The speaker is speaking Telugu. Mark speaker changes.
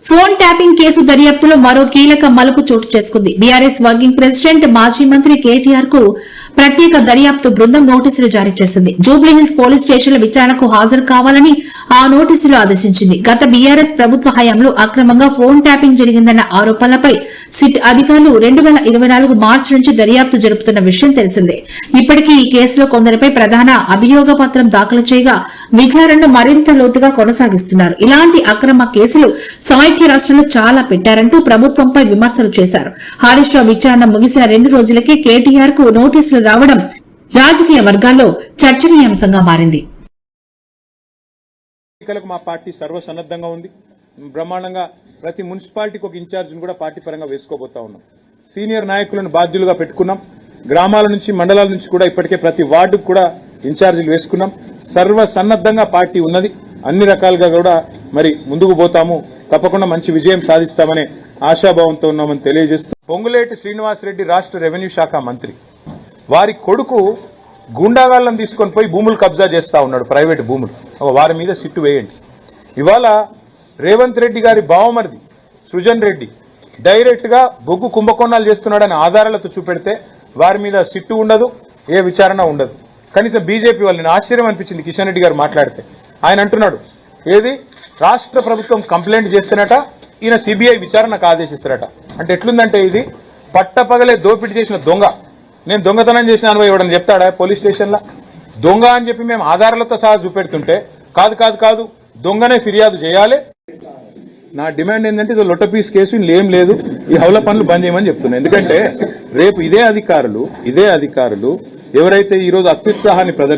Speaker 1: ఫోన్ ట్యాపింగ్ కేసు దర్యాప్తులో మరో కీలక మలుపు చోటు చేసుకుంది. బీఆర్ఎస్ వర్కింగ్ ప్రెసిడెంట్ మాజీ మంత్రి కేటీఆర్కు ప్రత్యేక దర్యాప్తు బృందం నోటీసులు జారీ చేసింది. జూబ్లీహిల్స్ పోలీస్ స్టేషన్ల విచారణకు హాజరు కావాలని ఆ నోటీసులు ఆదేశించింది. గత బీఆర్ఎస్ ప్రభుత్వ హయాంలో అక్రమంగా ఫోన్ ట్యాపింగ్ జరిగిందన్న ఆరోపణలపై సిట్ అధికారులు రెండు వేల ఇరవై నాలుగు మార్చి నుంచి దర్యాప్తు జరుపుతున్న విషయం తెలిసిందే. ఇప్పటికీ ఈ కేసులో కొందరిపై ప్రధాన అభియోగ పత్రం దాఖలు చేయగా విచారణను మరింత లోతుగా కొనసాగిస్తున్నారు. ఇలాంటి అక్రమ కేసులు సమైక్య రాష్ట్రంలో చాలా పెట్టారంటూ ప్రభుత్వంపై విమర్శలు చేశారు. హరీష్ రావు విచారణ ముగిసిన రెండు రోజులకే కేటీఆర్కు నోటీసులు రావడం రాజకీయ వర్గాల్లో చర్చనీయాంశంగా మారింది.
Speaker 2: ఎన్నికలకు మా పార్టీ సర్వసన్నద్దంగా ఉంది. బ్రహ్మాండంగా ప్రతి మున్సిపాలిటీకి ఒక ఇన్ఛార్జిని కూడా పార్టీ పరంగా వేసుకోబోతా ఉన్నాం. సీనియర్ నాయకులను బాధ్యులుగా పెట్టుకున్నాం. గ్రామాల నుంచి మండలాల నుంచి కూడా ఇప్పటికే ప్రతి వార్డుకు కూడా ఇన్ఛార్జీలు వేసుకున్నాం. సర్వ సన్నద్దంగా పార్టీ ఉన్నది. అన్ని రకాలుగా కూడా మరి ముందుకు పోతాము. తప్పకుండా మంచి విజయం సాధిస్తామనే ఆశాభావంతో ఉన్నామని తెలియజేస్తూ పొంగులేటి శ్రీనివాసరెడ్డి రాష్ట్ర రెవెన్యూ శాఖ మంత్రి. వారి కొడుకు గుండాగాళ్ళని తీసుకొని పోయి భూములు కబ్జా చేస్తా ఉన్నాడు ప్రైవేట్ భూములు. ఒక వారి మీద సిట్టు వేయండి. ఇవాళ రేవంత్ రెడ్డి గారి బావమరిది సృజన్ రెడ్డి డైరెక్ట్గా బొగ్గు కుంభకోణాలు చేస్తున్నాడని ఆధారాలతో చూపెడితే వారి మీద సిట్టు ఉండదు ఏ విచారణ ఉండదు. కనీసం బీజేపీ వాళ్ళని ఆశ్చర్యం అనిపించింది కిషన్ రెడ్డి గారు మాట్లాడితే. ఆయన అంటున్నాడు ఏది? రాష్ట్ర ప్రభుత్వం కంప్లైంట్ చేస్తున్నట ఈయన సిబిఐ విచారణకు ఆదేశిస్తారట. అంటే ఎట్లుందంటే ఇది? పట్టపగలే దోపిడీ చేసిన దొంగ. నేను దొంగతనం చేసిన అనుభవం ఇవ్వడం చెప్తాడా పోలీస్ స్టేషన్లో? దొంగ అని చెప్పి మేము ఆధారాలతో సహా చూపెడుతుంటే కాదు కాదు కాదు దొంగనే ఫిర్యాదు చేయాలి. నా డిమాండ్ ఏంటంటే ఇది లొట్టపీస్ కేసు ఇందులో ఏం లేదు. ఈ హౌల పనులు బంద్ చేయమని చెప్తున్నా. ఎందుకంటే రేపు ఇదే అధికారులు ఇదే అధికారులు ఎవరైతే ఈ రోజు అత్యుత్సాహాన్ని ప్రదర్శించారో